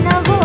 నవ్వు